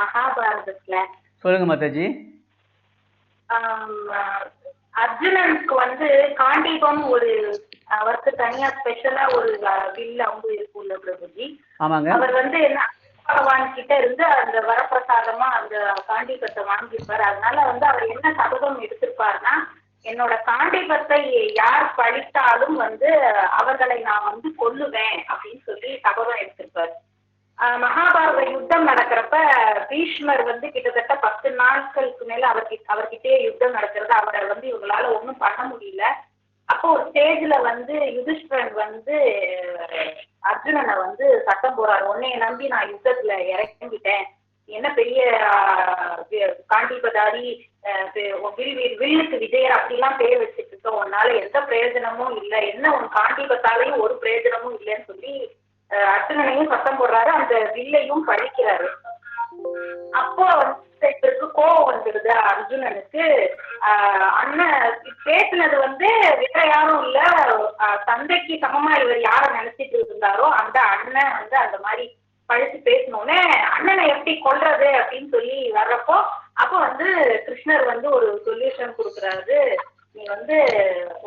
மகாபாரதத்துல. சொல்லுங்க மாதாஜி. அர்ஜுனனுக்கு வந்து காண்டீபம் ஒரு அவருக்கு தனியா ஸ்பெஷலா ஒரு வில் அம்பு இருக்குல்ல பிரபுஜி. ஆமாங்க. அவர் வந்து என்ன பகவான் கிட்ட இருந்து அந்த வரப்பிரசாதமா அந்த காண்டீபத்தை வாங்கியிருப்பாரு. அதனால வந்து அவர் என்ன சபதம் எடுத்திருப்பாருன்னா என்னோட காண்டீபத்தை யார் பழித்தாலும் வந்து அவர்களை நான் வந்து கொல்லுவேன் அப்படின்னு சொல்லி சபதம் எடுத்திருப்பாரு. மகாபாரத யுத்தம் நடக்கிறப்ப பீஷ்மர் வந்து கிட்டத்தட்ட பத்து நாட்களுக்கு மேல அவர்கிட்ட அவர்கிட்டயே யுத்தம் நடக்கிறது. அவரை வந்து இவங்களால ஒண்ணும் பண்ண முடியல. அப்போ ஒரு ஸ்டேஜ்ல வந்து யுதிஷ்டிரன் வந்து அர்ஜுனனை வந்து சத்தம் போறாரு உன்னைய நம்பி நான் யுத்தத்துல இறங்கிட்டேன். என்ன பெரிய காண்டிபதாரி வில் வில்லுக்கு விஜயர் அப்படிலாம் பேர் வச்சுட்டு இருக்க. உன்னால எந்த பிரயோஜனமும் இல்லை. என்ன உன் காண்டிபத்தாலையும் ஒரு பிரயோஜனமும் இல்லைன்னு சொல்லி அர்ஜுனனையும் சத்தம் போடுறாரு. அந்த வில்லையும் பழிக்கிறாரு. அப்போ வந்து இவருக்கு கோவம் வந்துடுது. அர்ஜுனனுக்கு அண்ணன் பேசினது வந்து வேற யாரும் இல்ல. தந்தைக்கு சமமா இவர் யார நினைச்சிட்டு இருந்தாரோ அந்த அண்ணன் வந்து அந்த மாதிரி பழிச்சு பேசினோடனே அண்ணனை எப்படி கொல்றது? அப்படின்னு சொல்லி வர்றப்போ அப்போ வந்து கிருஷ்ணர் வந்து ஒரு சொல்யூஷன் கொடுக்குறாரு. நீ வந்து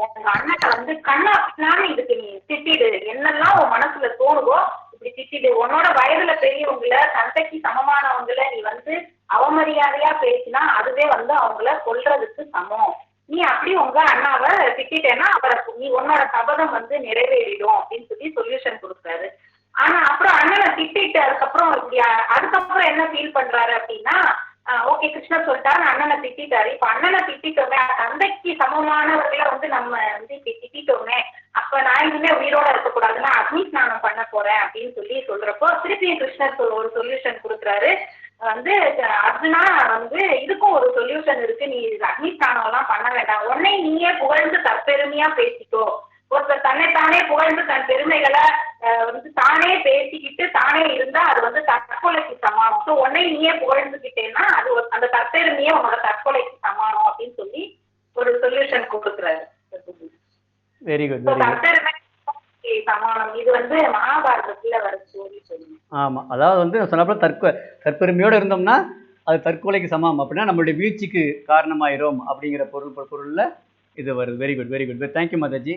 உங்க அண்ணனை வந்து கண்ணா பின்னான்னு இதுக்கு நீ திட்டிடு. என்னெல்லாம் உன் மனசுல தோணுதோ இப்படி திட்டிடு உன்னோட வயதுல பெரியவங்கள தந்தைக்கு சமமானவங்கள நீ வந்து அவமரியாதையா பேசினா அதுவே வந்து அவங்கள கொல்றதுக்கு சமம். நீ அப்படி உங்க அண்ணாவை திட்டிட்டேன்னா அவரை நீ உன்னோட சபதம் வந்து நிறைவேறிடும் அப்படின்னு சொல்லி சொல்யூஷன் கொடுக்குறாரு ஆனா அப்புறம் அண்ணனை திட்டிட்டு அதுக்கப்புறம் இப்படி அதுக்கப்புறம் என்ன ஃபீல் பண்றாரு அப்படின்னா ஓகே கிருஷ்ணர் சொல்லிட்டாரு அண்ணனை திட்டிட்டாரு. இப்ப அண்ணனை திட்டிட்டோமே தந்தைக்கு சமமானவர்களை வந்து நம்ம வந்து இப்படி திட்டிட்டோமே அப்ப நான் இனிமே உயிரோட இருக்கக்கூடாதுன்னா அக்னி ஸ்நானம் பண்ண போறேன் அப்படின்னு சொல்லி சொல்றப்போ திருப்பியும் கிருஷ்ணர் ஒரு சொல்யூஷன் கொடுக்குறாரு. வந்து அர்ஜுனா வந்து இதுக்கும் ஒரு சொல்யூஷன் இருக்கு. நீ அக்னி ஸ்நானம் எல்லாம் பண்ண வேண்டாம். உன்னை நீயே புகழ்ந்து தற்பெருமையா பேசிக்கோ. ஒருத்தர் தன்னைத்தானே புகழ்ந்து தன் பெருமைகளை வந்து தானே பேசிக்கிட்டு தானே இருந்தா அது வந்து தற்கொலைக்கு சமானம். ஸோ உன்னை நீயே புகழ்ந்துக்கிட்டேன்னா அது அந்த தற்பெருமையே உன்னோட தற்கொலைக்கு சமானம் அப்படின்னு சொல்லி ஒரு சொல்யூஷன் கொடுக்குறாரு. Very good So, very good தற்பெருமை சமானம். இது வந்து மகாபாரதத்துல வர ஸ்டோரி சொல்லுங்க ஆமாம் அதாவது வந்து நான் சொன்னப்போ தற்கொ தற்பெருமையோடு இருந்தோம்னா அது தற்கொலைக்கு சமம். அப்படின்னா நம்மளுடைய வீழ்ச்சிக்கு காரணமாயிரும் அப்படிங்கிற பொருள் பொருளில் இது வருது. Very good very good thank you Mataji